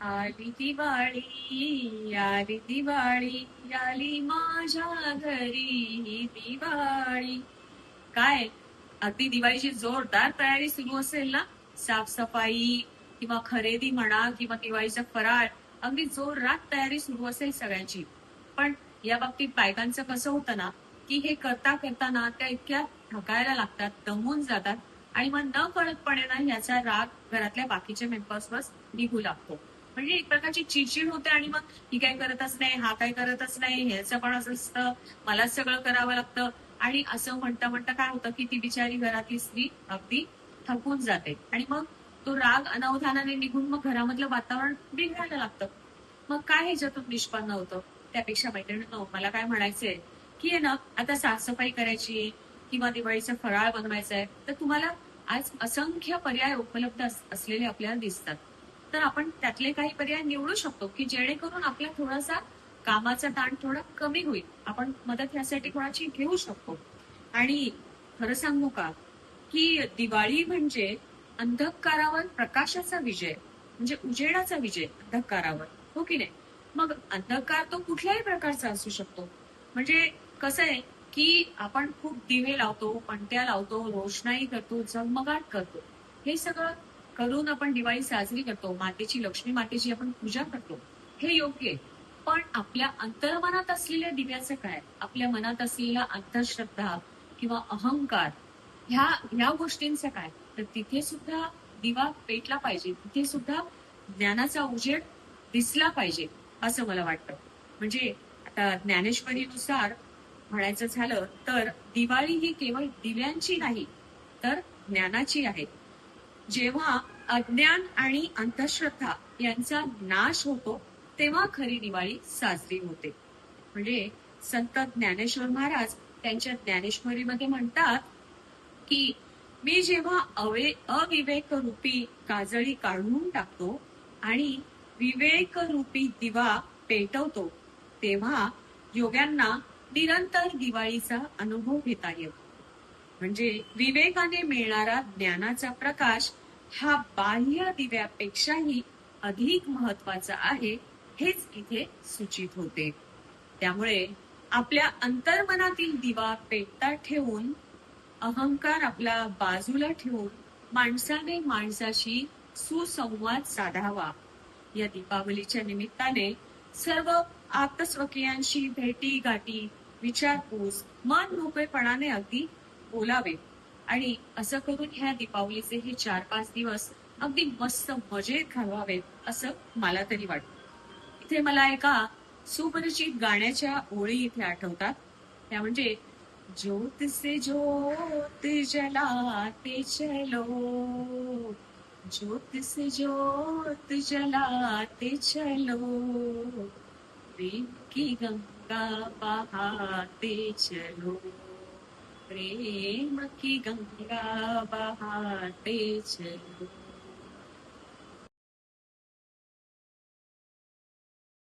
आली दिवाळी आली दिवाळी आली माझ्या घरी दिवाळी. काय? अगदी दिवाळीची जोरदार तयारी सुरू असेल ना? साफसफाई किंवा खरेदी म्हणा किंवा दिवाळीचा फराळ अगदी जोरात तयारी सुरू असेल सगळ्यांची. पण या बाबतीत बायकांचं कसं होतं ना की हे करता करताना त्या इतक्या थकायला लागतात दमून जातात आणि मग न कळतपणे ना याचा राग घरातल्या बाकीच्या मेंबर्सवर निघू लागतो. म्हणजे एक प्रकारची चिडचिड होते आणि मग ही काय करतच नाही हा काय करतच नाही ह्याचं पण असं असतं मला सगळं करावं लागतं. आणि असं म्हणता म्हणता काय होतं की ती बिचारी घरातली स्त्री अगदी थकून जाते. आणि मग तो राग अनावधानाने निघून मग घरामधलं वातावरण बिघडायला लागतं. मग काय ह्याच्यातून निष्पन्न होतं? त्यापेक्षा मैत्रिणीनं मला काय म्हणायचंय की आहे ना आता साफसफाई करायची किंवा दिवाळीचा फराळ बनवायचा आहे तर तुम्हाला आज असंख्य पर्याय उपलब्ध असलेले आपल्याला दिसतात. तर आपण त्यातले काही पर्याय निवडू शकतो की जेणेकरून आपला थोडासा कामाचा ताण थोडा कमी होईल. आपण मदत यासाठी कोणाची घेऊ शकतो. आणि खरं सांगू का की दिवाळी म्हणजे अंधकारावर प्रकाशाचा विजय म्हणजे उजेडाचा विजय अंधकारावर. हो की नाही? मग अंधकार तो कुठल्याही प्रकारचा असू शकतो. म्हणजे कसं आहे की आपण खूप दिवे लावतो पणत्या लावतो रोषणाई करतो झगमगाट करतो. हे सगळं करून आपण दिवाळी साजरी करतो मातेची लक्ष्मी मातेची आपण पूजा करतो हे योग्य आहे. पण आपल्या अंतर्मनात असलेल्या दिव्याचं काय? आपल्या मनात असलेला अंधश्रद्धा किंवा अहंकार ह्या ह्या गोष्टींचं काय? तर तिथे सुद्धा दिवा पेटला पाहिजे तिथे सुद्धा ज्ञानाचा उजेड दिसला पाहिजे असं मला वाटतं. म्हणजे आता ज्ञानेश्वरीनुसार म्हणायचं झालं तर दिवाळी ही केवळ दिव्यांची नाही तर ज्ञानाची आहे. जेव्हा अज्ञान आणि अंधश्रद्धा यांचा नाश होतो तेव्हा खरी दिवाळी साजरी होते. म्हणजे संत ज्ञानेश्वर महाराज त्यांच्या ज्ञानेश्वरीमध्ये म्हणतात की मी जेव्हा अवे अविवेक रूपी काजळी काढून टाकतो आणि विवेक रूपी दिवा पेटवतो तेव्हा योग्यांना निरंतर दिवाळीचा अनुभव घेता येतो. म्हणजे विवेकाने मिळणारा ज्ञानाचा प्रकाश हा बाह्य दिव्यापेक्षाही अधिक महत्त्वाचा आहे हेच इथे सूचित होते. त्यामुळे आपल्या अंतर्मनातील दिवा पेटता ठेवून अहंकार आपला बाजूला ठेवून माणसाने माणसाशी सुसंवाद साधावा. या दीपावलीच्या निमित्ताने सर्व आप्तस्वकीयांशी भेटी गाठी विचारपूस मन मोकळेपणाने अगदी बोलावे. आणि असं करून ह्या दीपावलीचे हे चार पाच दिवस अगदी मस्त मजेत घालवावेत असं मला तरी वाटतं. इथे मला एका सुपरिचित गाण्याच्या ओळी इथे आठवतात. त्या म्हणजे ज्योत से ज्योत जलाते चलो ज्योत से ज्योत जलाते चलो प्रेम की गंगा बहाते चलो। प्रेम की गंगा बहाते चलो।